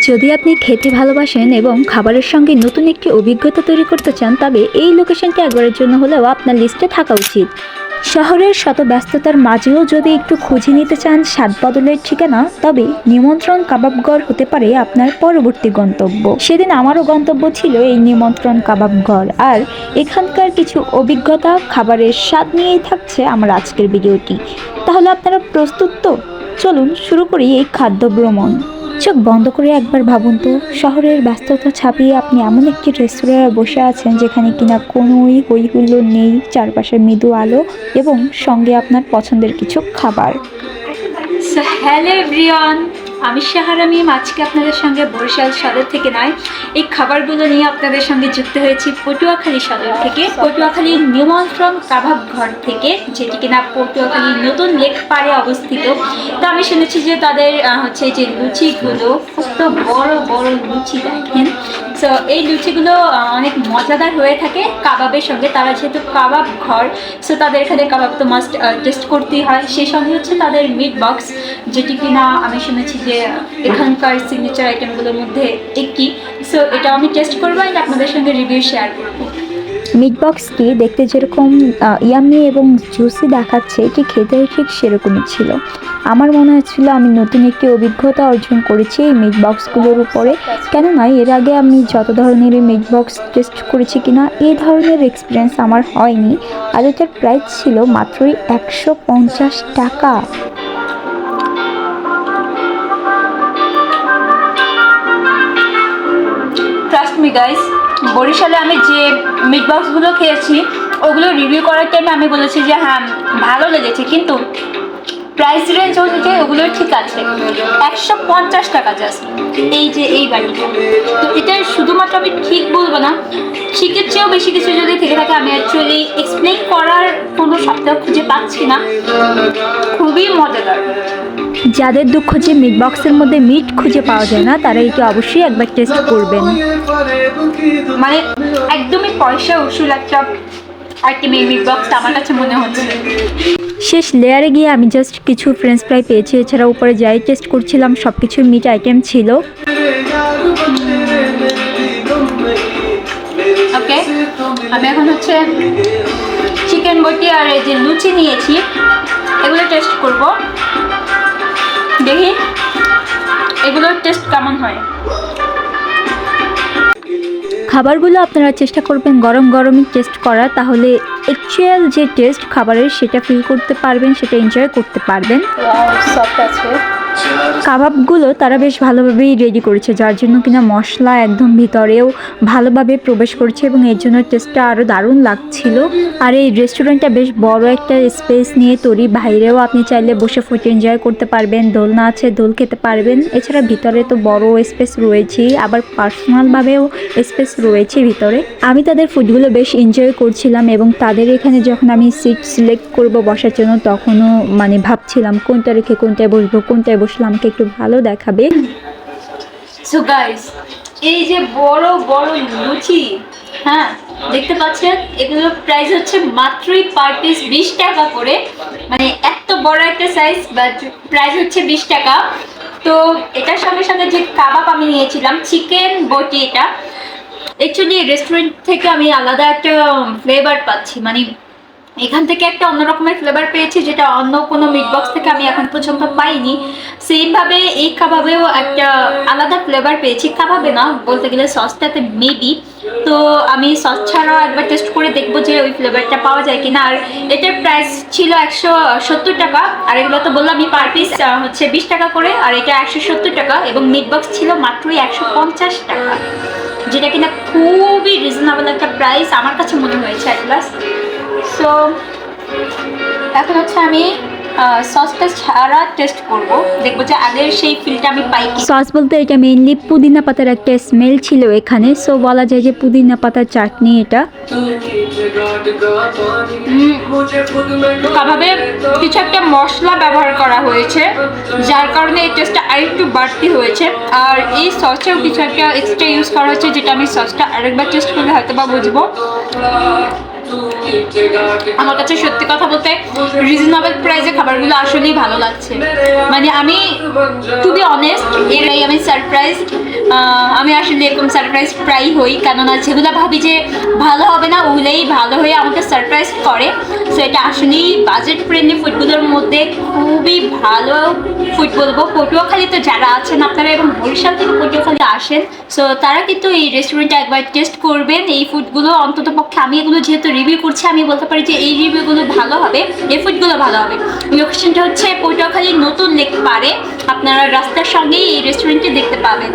যদি আপনি খেতে ভালোবাসেন এবং খাবারের সঙ্গে নতুন একটি অভিজ্ঞতা তৈরি করতে চান, তবে এই লোকেশনটি একবারের জন্য হলেও আপনার লিস্টে থাকা উচিত। শহরের শত ব্যস্ততার মাঝেও যদি একটু খুঁজে নিতে চান স্বাদ বদলের ঠিকানা, তবে নিমন্ত্রণ কাবাবঘর হতে পারে আপনার পরবর্তী গন্তব্য। সেদিন আমারও গন্তব্য ছিল এই নিমন্ত্রণ কাবাবঘর। আর এখানকার কিছু অভিজ্ঞতা, খাবারের স্বাদ নিয়েই থাকছে আমার আজকের ভিডিওটি। তাহলে আপনারা প্রস্তুত তো? চলুন শুরু করি এই খাদ্য ভ্রমণ। চোখ বন্ধ করে একবার ভাবুন তো, শহরের ব্যস্ততা ছাপিয়ে আপনি এমন একটি রেস্তোরাঁয় বসে আছেন যেখানে কিনা কোনোই হইহুল্লো নেই, চারপাশে মৃদু আলো এবং সঙ্গে আপনার পছন্দের কিছু খাবার। হ্যালো আমি শাহারামি আজকে আপনাদের সঙ্গে বরিশাল সদর থেকে নয়, এই খাবারগুলো নিয়ে আপনাদের সঙ্গে যুক্ত হয়েছি পটুয়াখালী সদর থেকে। পটুয়াখালীর নিমন্ত্রণ কাবাব ঘর থেকে, যেটি কিনা পটুয়াখালীর নতুন লেক পাড়ে অবস্থিত। তো আমি শুনেছি যে তাদের হচ্ছে যে লুচিগুলো কত বড় বড় লুচি দেখেন। সো এই লুচিগুলো অনেক মজাদার হয়ে থাকে কাবাবের সঙ্গে। তারা যেহেতু কাবাব ঘর সো তাদের এখানে কাবাব তো মাস্ট টেস্ট করতেই হয়। সেই সঙ্গে হচ্ছে তাদের মিট বক্স যেটি কিনা আমি শুনেছি যে, এখানকার সিগনেচার আইটেমগুলোর মধ্যে একটি। সো এটা আমি টেস্ট করব আর আপনাদের সঙ্গে রিভিউ শেয়ার করব। মিট বক্সটি দেখতে যেরকম ইয়ামি এবং জুসি দেখাচ্ছে এটি খেতেও ঠিক সেরকমই ছিল। আমার মনে হচ্ছিল আমি নতুন একটি অভিজ্ঞতা অর্জন করেছি এই মিট বক্সগুলোর উপরে। কেননা এর আগে আমি যত ধরনের মিট বক্স টেস্ট করেছি কিনা এই ধরনের এক্সপিরিয়েন্স আমার হয়নি। আর এটার প্রাইস ছিল মাত্রই একশো পঞ্চাশ টাকা। ট্রাস্ট মি গাইস বরিশালে আমি যে মিট বক্সগুলো খেয়েছি, ওগুলো রিভিউ করার টাইমে আমি বলেছি যে হ্যাঁ ভালো লেগেছে, কিন্তু প্রাইস রেঞ্জ অনুযায়ী ওগুলো ঠিক আছে। একশো পঞ্চাশ টাকা জাস্ট এই যে এই বাড়িটা। তো এটা শুধুমাত্র আমি ঠিক বলব না ঠিকের চেয়েও বেশি কিছু যদি থেকে থাকে, আমি অ্যাকচুয়ালি এক্সপ্লেন করার কোনো শব্দ খুঁজে পাচ্ছি না। খুবই মজাদার। যাদের দুঃখ যে মিট বক্সের মধ্যে মিট খুঁজে পাওয়া যায় না তারা এটি অবশ্যই একবার টেস্ট করবেন। মানে একদমই পয়সা উসুল একটা মিট বক্সটা আমার কাছে মনে হচ্ছে। শেষ লেয়ারে গিয়ে আমি জাস্ট কিছু ফ্রেঞ্চ ফ্রাই পেয়েছি এছাড়া উপরে যাই টেস্ট করছিলাম সব কিছু মিট আইটেম ছিল। ওকে আমি এখন হচ্ছে চিকেন বটি আর এই যে লুচি নিয়েছি এগুলো টেস্ট করব। দেখি। এগুলোর টেস্ট কেমন হয়? খাবারগুলো আপনারা চেষ্টা করবেন গরম গরমই টেস্ট করা তাহলে অ্যাকচুয়াল যে টেস্ট খাবারের সেটা ফিল করতে পারবেন সেটা এনজয় করতে পারবেন। সফট আছে। কাবাবগুলো তারা বেশ ভালোভাবেই রেডি করেছে, যার জন্য কিনা মশলা একদম ভিতরেও ভালোভাবে প্রবেশ করছে এবং এর জন্য টেস্টটা আরও দারুণ লাগছিল। আর এই রেস্টুরেন্টটা বেশ বড় একটা স্পেস নিয়ে তৈরি। বাইরেও আপনি চাইলে বসে ফুটে এনজয় করতে পারবেন, দোলনা আছে, দোল খেতে পারবেন। এছাড়া ভিতরে তো বড় স্পেস রয়েছেই, আবার পার্সোনালভাবেও স্পেস রয়েছে ভিতরে। আমি তাদের ফুডগুলো বেশ এনজয় করছিলাম এবং তাদের এখানে যখন আমি সিট সিলেক্ট করব বসার জন্য, তখনও মানে ভাবছিলাম কোনটা রেখে কোনটায় বসবো কোনটায় বসলে আমাকে একটু ভালো দেখাবে। সো গাইস এই যে বড় বড় লুচি হ্যাঁ দেখতে পাচ্ছেন? এগুলোর প্রাইস হচ্ছে মাত্রই পার পিস বিশ টাকা করে। মানে এত বড় একটা সাইজ বাট প্রাইস হচ্ছে বিশ টাকা। তো এটার সঙ্গে সঙ্গে যে কাবাব আমি নিয়েছিলাম চিকেন বটি, এটা অ্যাকচুয়ালি রেস্টুরেন্ট থেকে আমি আলাদা একটা ফ্লেভার পাচ্ছি। মানে এখান থেকে একটা অন্য রকমের ফ্লেভার পেয়েছি, যেটা অন্য কোনো মিট বক্স থেকে আমি এখন পর্যন্ত পাইনি। সেমভাবে এই কাবাবেও একটা আলাদা ফ্লেভার পেয়েছি। কাবাবে না, বলতে গেলে সসটাতে মেবি তো আমি সস ছাড়াও একবার টেস্ট করে দেখব যে ওই ফ্লেভারটা পাওয়া যায় কিনা। আর এটার প্রাইস ছিল একশো সত্তর টাকা। আর এগুলো তো বললাম আমি পার পিস হচ্ছে বিশ টাকা করে। আর এটা একশো সত্তর টাকা এবং মিট বক্স ছিল মাত্রই একশো পঞ্চাশ টাকা। যেটা কিনা খুবই রিজনেবল একটা প্রাইস আমার কাছে মনে হয়েছে অ্যাট সো এখন হচ্ছে আমি সসটা ছাড়া টেস্ট করব। দেখব যে আগের সেই ফিলটা আমি পাই সস বলতে এটা মেইনলি পুদিনা পাতার একটা স্মেল ছিল এখানে। সো বলা যায় যে পুদিনা পাতার চাটনি এটা। কিছু একটা মশলা ব্যবহার করা হয়েছে যার কারণে এই টেস্টটা আরেকটু বাড়তি হয়েছে। আর এই সসেও কিছু একটা এক্সট্রা ইউজ করা হয়েছে যেটা আমি সসটা আরেকবার টেস্ট করলে হয়তো বা বুঝব। আমার কাছে সত্যি কথা বলতে রিজনেবল প্রাইসে খাবারগুলো আসলেই ভালো লাগছে। মানে আমি টু বি অনেস্ট এর আমি সারপ্রাইজ আমি আসলে এরকম সারপ্রাইজ প্রায় হই, কেননা যেগুলো ভাবি যে ভালো হবে না ওগুলোই ভালো হয়ে আমাকে সারপ্রাইজ করে। সো এটা আসলেই বাজেট ফ্রেন্ডলি ফুডগুলোর মধ্যে খুবই ভালো ফুড বলব। পটুয়াখালীতে যারা আছেন, আপনারা এবং বরিশাল থেকে পটুয়াখালী আসেন সো তারা কিন্তু এই রেস্টুরেন্টে একবার টেস্ট করবেন। এই ফুডগুলো অন্তত পক্ষে আমি এগুলো যেহেতু রিভিউ করছি, আমি বলতে পারি যে এই রিভিউগুলো ভালো হবে, এই ফুডগুলো ভালো হবে। লোকেশনটা হচ্ছে পটুয়াখালীর নতুন লেক পারে আপনারা রাস্তার সঙ্গেই এই রেস্টুরেন্টটি দেখতে পাবেন।